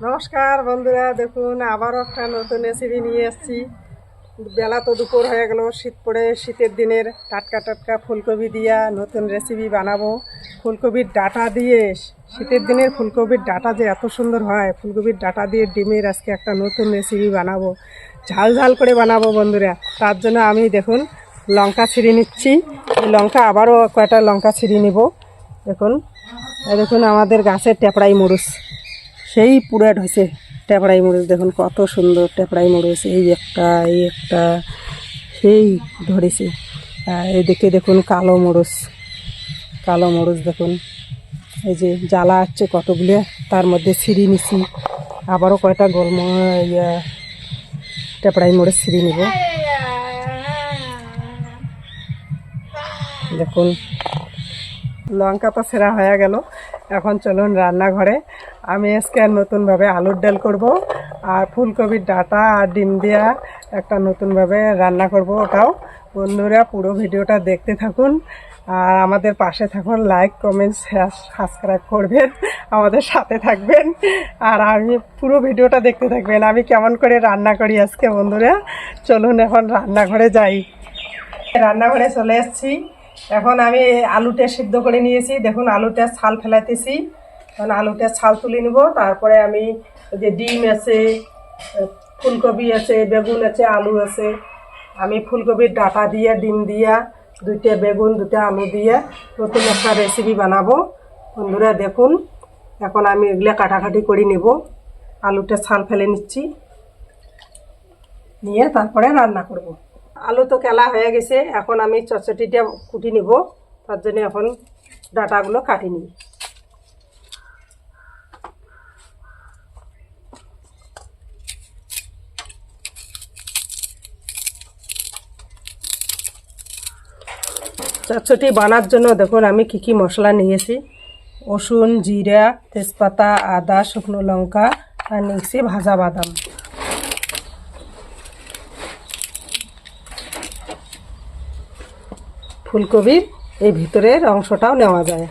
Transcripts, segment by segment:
নমস্কার বন্ধুরা, দেখুন, আবারও একটা নতুন রেসিপি নিয়ে এসেছি। বেলা তো দুপুর হয়ে গেল, শীত পড়ে, শীতের দিনের টাটকা টাটকা ফুলকপি দিয়া নতুন রেসিপি বানাবো। ফুলকপির ডাটা দিয়ে, শীতের দিনের ফুলকপির ডাটা যে এত সুন্দর হয়, ফুলকপির ডাটা দিয়ে ডিমের আজকে একটা নতুন রেসিপি বানাবো। ঝাল ঝাল করে বানাবো বন্ধুরা। তার জন্য আমি দেখুন, লঙ্কা ছিঁড়ে নিচ্ছি। লঙ্কা আবারও কয়টা লঙ্কা ছিঁড়ে নিব। দেখুন দেখুন আমাদের গাছের টেপড়াই মরুচ সেই পুরাট হয়েছে। টেপড়াই মরিচ, দেখুন কত সুন্দর টেপড়াই মরিচ, এই একটা এই একটা, সেই ধরেছে। এদিকে দেখুন কালো মরিচ কালো মরিচ দেখুন। এই যে জ্বালা আছে কতগুলো, তার মধ্যে সিঁড়ি নিছি। আবারও কয়টা গোলম, ইয়া, টেপড়াই মরিচ সিঁড়ি নিব। দেখুন, লঙ্কা তো সেরা হয়ে গেল। এখন চলুন রান্নাঘরে। আমি আজকে নতুনভাবে আলুর ডাল করব আর ফুলকপির ডাটা আর ডিম দিয়া একটা নতুনভাবে রান্না করব ওটাও। বন্ধুরা, পুরো ভিডিওটা দেখতে থাকুন আর আমাদের পাশে থাকুন লাইক কমেন্ট সাবস্ক্রাইব করবেন, আমাদের সাথে থাকবেন। আর আমি পুরো ভিডিওটা দেখতে থাকবেন, আমি কেমন করে রান্না করি আজকে বন্ধুরা? চলুন এখন রান্নাঘরে যাই। রান্নাঘরে চলে এসেছি। এখন আমি আলুটা সিদ্ধ করে নিয়েছি। দেখুন, আলুটা ছাল ফেলাতেছি এখন আলুটা ছাল তুলে নিব। তারপরে আমি যে ডিম আছে, ফুলকপি আছে, বেগুন আছে, আলু আছে। আমি ফুলকপির ডাটা দিয়ে, ডিম দিয়া, দুইটা বেগুন দুটা আলু দিয়ে নতুন একটা রেসিপি বানাবো। বন্ধুরা দেখুন, এখন আমি এগুলো কাটাকাটি করে নিব। আলুটা ছাল ফেলে নিচ্ছি। নিয়ে তারপরে রান্না করব। আলু তো কেলা হয়ে গেছে, এখন আমি চচটিটা কুটি নিব। তার জন্য এখন ডাটাগুলো কাটি নিই। চচ্চটি বানার জন্য দেখুন, আমি কি কি মশলা নিয়েছি। রসুন, জিরা, তেজপাতা, আদা, শুকনো লঙ্কা আর নিয়েছি ভাজা বাদাম। ফুলকপির এই ভিতরের অংশটাও নেওয়া যায়।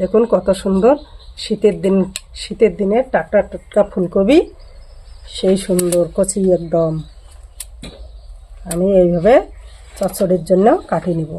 দেখুন কত সুন্দর শীতের দিন, শীতের দিনে টাটকা টাটকা ফুলকপি, সেই সুন্দর কচি একদম আমি এইভাবে চচ্চড়ির জন্য কাটিয়ে নিব।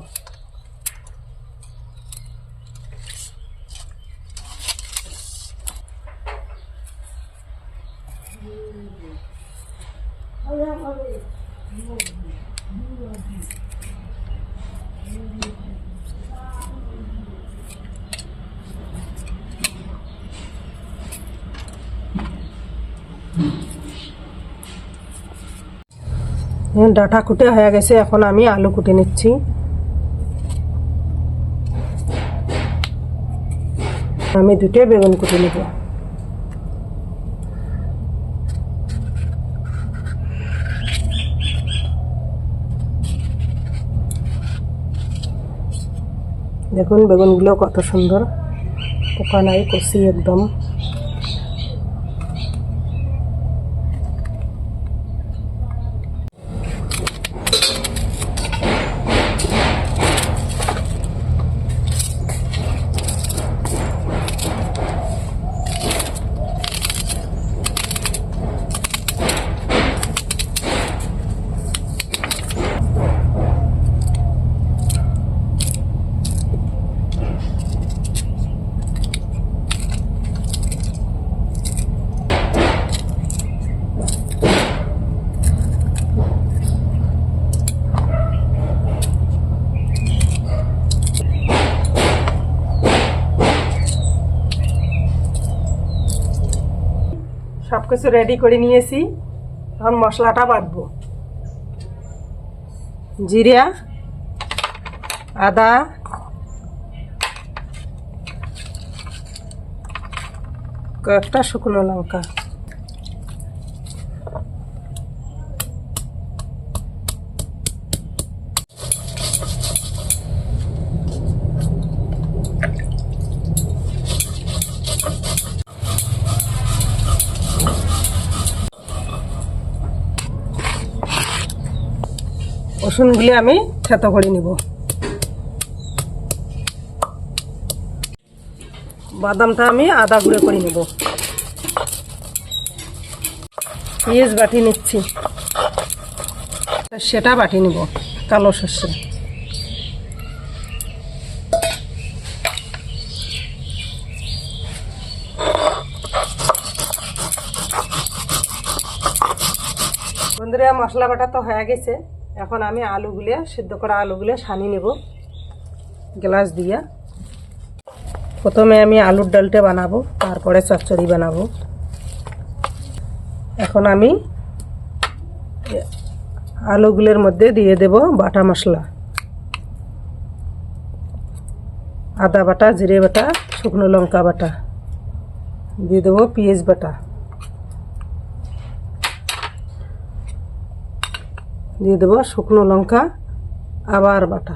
ডাটা কুটে হয়ে গেছে এখন আমি আলু কুটে নিচ্ছি। আমি দুটো বেগুন কুটে নেব। দেখুন বেগুনগুলো কত সুন্দর পোকা নাই কষি একদম। কিছু রেডি করে নিয়েছি। এখন মশলাটা বাটবো। জিরা আদা কয়েকটা শুকনো লঙ্কা। রসুনগুলি আমি থেতো করে নিব। বাদামটা আমি আদা গুঁড়ো করে নিব। পেঁয়াজ বাটি নিচ্ছি। সেটা বাটি নিব, কালো সর্ষে। বন্ধুরা, মশলা বাটা তো হয়ে গেছে। এখন আমি আলুগুলো সিদ্ধ করা আলুগুলো সানি নেব, গ্লাস দিয়ে। প্রথমে আমি আলুর ডালটা বানাবো, তারপরে চচ্চড়ি বানাবো। এখন আমি আলুগুলোর মধ্যে দিয়ে দেব বাটা মশলা। আদা বাটা, জিরে বাটা, শুকনো লঙ্কা বাটা। দিয়ে দেবো পেঁয়াজ বাটা। দিয়ে দেবো শুকনো লঙ্কা, আবার বাটা।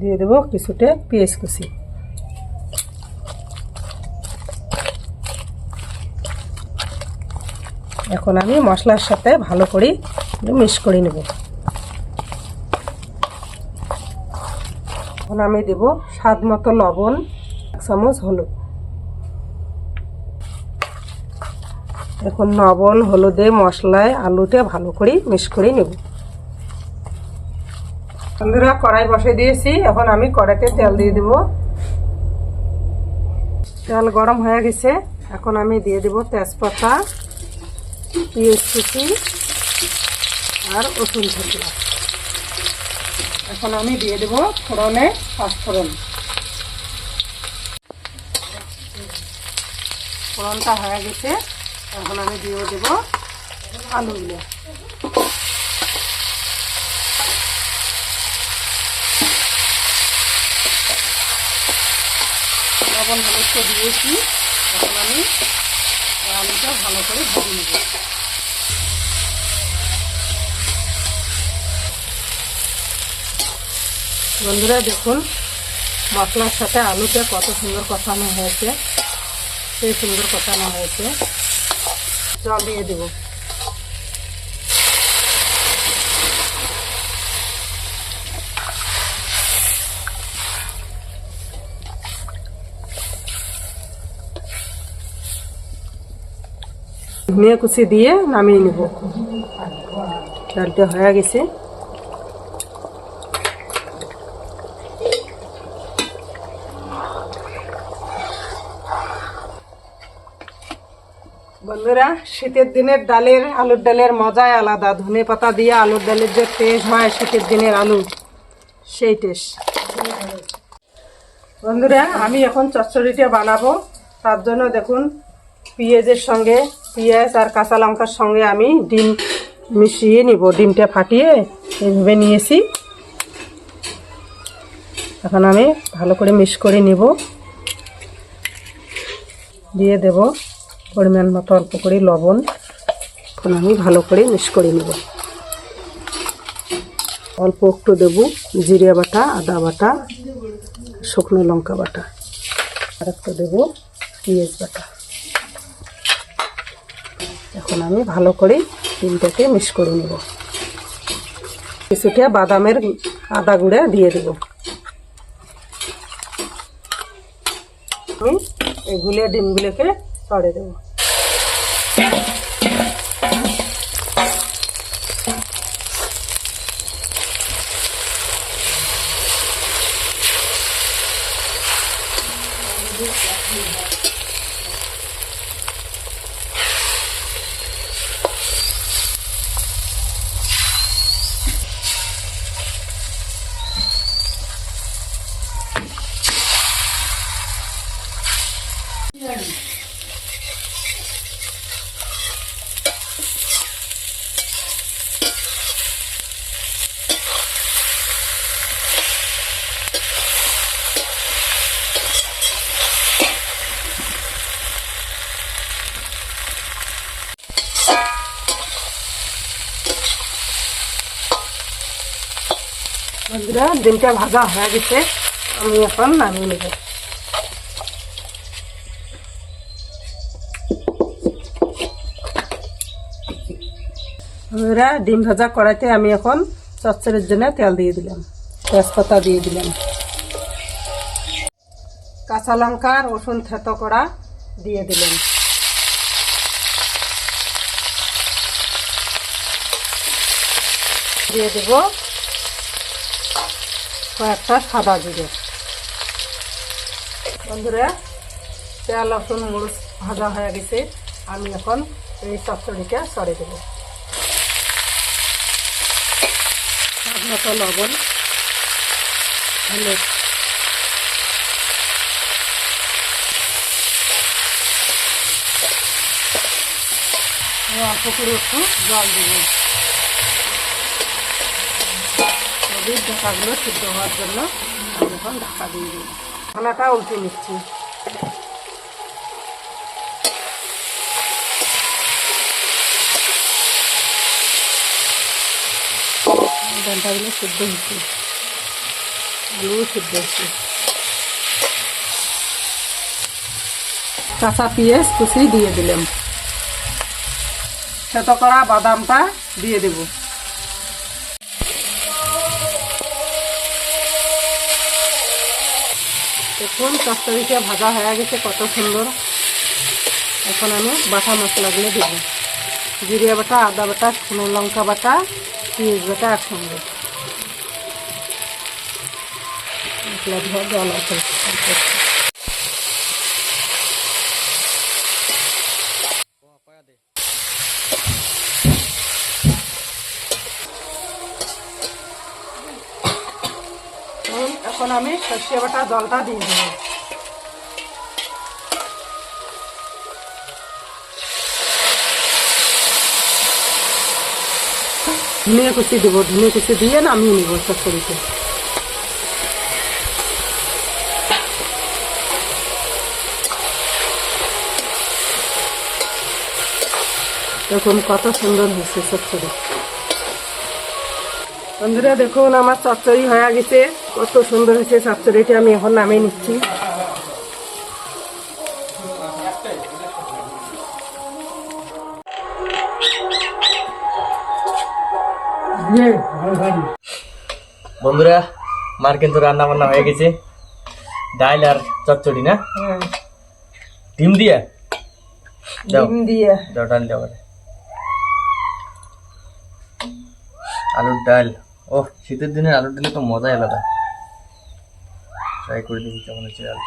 দিয়ে দেবো কিছুটা পেঁয়াজ কুচি। এখন আমি মশলার সাথে ভালো করে মিক্স করে নেব। এখন আমি দেব স্বাদ মতো লবণ, এক চামচ হলুদ। এখন লবণ, হলুদে, মশলায় আলুতে ভালো করে মিক্স করে নেব। বন্ধুরা, কড়াই বসে দিয়েছি। এখন আমি কড়াইতে তেল দিয়ে দেব। তেল গরম হয়ে গেছে। এখন আমি দিয়ে দেব তেজপাতা, পেঁয়াজ কুচি আর রসুন থেতলা এখন আমি দিয়ে দেব ফোড়নে পাঁচফোড়ন। ফোড়নটা হয়ে গেছে। এখন আমি দিয়ে দেব আলুগুলো। লবণ হলুদ তো দিয়েছি, এখন আমি আলুটা ভালো করে ভেজে নেব। বন্ধুরা, দেখুন, মশলার সাথে আলুতে কত সুন্দর কষানো হয়েছে, সেই সুন্দর কষানো হয়েছে। জল দিয়ে দেব ধনিয়া কুচি দিয়ে নামিয়ে নেব ডালটা হয়ে গেছে বন্ধুরা, শীতের দিনের ডালের, আলুর ডালের মজাই আলাদা। ধনে পাতা দিয়ে আলুর ডালের যে টেস্ট হয় শীতের দিনের আলু, সেই টেস্ট বন্ধুরা, আমি এখন চচ্চড়িটা বানাবো। তার জন্য দেখুন, পেঁয়াজের সঙ্গে, পেঁয়াজ আর কাঁচা লঙ্কার সঙ্গে আমি ডিম মিশিয়ে নিব। ডিমটা ফাটিয়ে এইভাবে নিয়েছি। এখন আমি ভালো করে মিক্স করে নিব। দিয়ে দেব। পরিমাণ মতো অল্প করে লবণ এখন আমি ভালো করে মিক্স করে নেব। অল্প একটু দেবো জিরে বাটা, আদা বাটা, শুকনো লঙ্কা বাটা। আর একটু দেবো পেঁয়াজ বাটা। এখন আমি ভালো করে ডিমটাকে মিক্স করে নেব। কিছুটা বাদামের আদা গুঁড়া দিয়ে দেব। আমি এগুলো ডিমগুলোকে পরে দেবো। বন্ধুরা ডিমটা ভাজা হয়ে গেছে। আমি এখন নামিয়ে নেব। বন্ধুরা, ডিম ভাজা করাইতে আমি এখন চচ্চরের জন্য তেল দিয়ে দিলাম। তেজপাতা দিয়ে দিলাম। কাঁচা লঙ্কা রসুন থেতো করা দিয়ে দিলাম। দিয়ে দেবো কয়েকটা সাদা জিরে। বন্ধুরা পেঁয়াজ রসুন, মরিচ ভাজা হয়ে গেছে। আমি এখন এই চচ্চড়িটা সরে দেব। স্বাদ লবণ, হলুদ। অল্প করে একটু জল দেব। নদীর ঢাকাগুলো সিদ্ধ হওয়ার জন্য আমি এখন ঢাকা দিয়ে দিই। খানাটা উল্টে নিচ্ছি। ডান্টাগুলো সিদ্ধ হচ্ছে। আলু সিদ্ধ হচ্ছে। কাঁচা পেঁয়াজ কুচি দিয়ে দিলাম। সেতো করা বাদামটা দিয়ে দেব। দেখুন তরকারিটা ভাজা হয়ে গেছে, কত সুন্দর। এখন আমি বাটা মশলাগুলো দেব। জিরিয়া বাটা, আদা বাটা, শুকনো লঙ্কা বাটা, পিঁয়াজ বাটা একসঙ্গে। মশলা ধোয়া জল আছে এখন এখন আমি সর্ষে বাটা জলটা দিয়ে দেবো। ধনিয়া কুচি দেবো, ধনিয়া কুচি দিয়ে নামিয়ে নিব চচ্চড়িতে দেখুন কত সুন্দর হয়েছে চচ্চড়ি বন্ধুরা, দেখুন আমার চচ্চড়ি হয়ে গেছে। কত সুন্দর হয়েছে চচ্চড়িটা আমি এখন নামিয়ে নিচ্ছি। বন্ধুরা মার কিন্তু রান্না বান্না হয়ে গেছে। ডাল আর চচ্চড়ি না? হ্যাঁ। ডিম দিয়া? ডিম দিয়ে। দাও ডাল দাও আলুর ডাল। ও শীতের দিনে আলুর ডালে তো মজাই আলাদা। ট্রাই করে দেখি কেমন হচ্ছে ডাল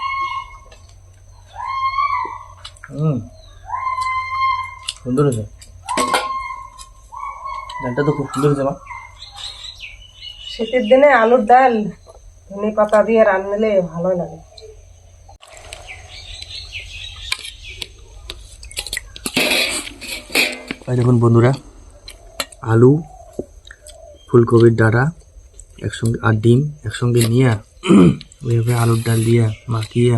হুম। সুন্দর হয়েছে। ডালটা তো খুব সুন্দর হয়েছে মা। শীতের দিনে আলুর ডাল ধনে পাতা দিয়ে রান্নলে ভালো লাগে। এই দেখুন বন্ধুরা আলু ফুলকপির ডাঁটা একসঙ্গে আর ডিম একসঙ্গে নিয়ে ওইভাবে আলুর ডাল দিয়া মাখিয়া।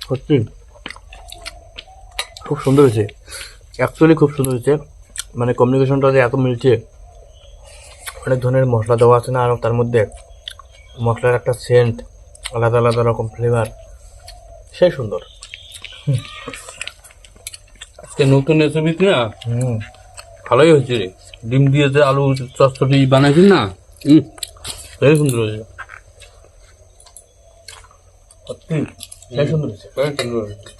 সত্যি। খুব সুন্দর হয়েছে। অ্যাকচুয়ালি খুব সুন্দর হয়েছে। মানে কমিউনিকেশনটা যে এত মিলছে অনেক ধরনের মশলা দেওয়া আছে না আর তার মধ্যে মশলার একটা সেন্ট আলাদা আলাদা রকম ফ্লেভার সেই সুন্দর। আজকে নতুন রেসিপি না হুম। ভালোই হয়েছে রে। ডিম দিয়ে যে আলু চচ্চড়ি বানাইছি না হুম সেই সুন্দর হয়েছে। সত্যি? সেই সুন্দর হয়েছে। সেই সুন্দর হয়েছে।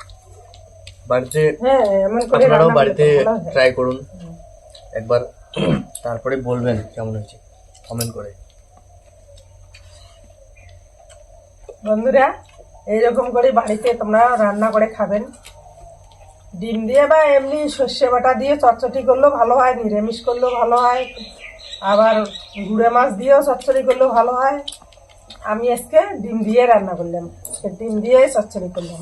বাড়িতে হ্যাঁ আপনারাও ভালো হয়। ট্রাই করুন। একবার তারপরে বলবেন কেমন হয়েছে। কমেন্ট করে। বন্ধুরা এইরকম করে বাড়িতে তোমরা রান্না করে খাবেন। ডিম দিয়ে বা এমনি সর্ষে বাটা দিয়ে চটচটি করলেও ভালো হয় নিরামিষ করলেও ভালো হয়। আবার গুঁড়ে মাছ দিয়েও চচ্চড়ি করলেও ভালো হয়। আমি আজকে ডিম দিয়ে রান্না করলাম। সে ডিম দিয়েই চচ্চড়ি করলাম।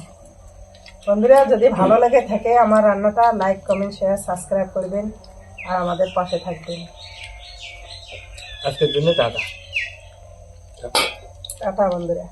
বন্ধুরা যদি ভালো লাগে থাকে আমার রান্নাটা লাইক কমেন্ট শেয়ার সাবস্ক্রাইব করবেন আর আমাদের পাশে থাকবেন। আজকের জন্য টাটা। টাটা বন্ধুরা।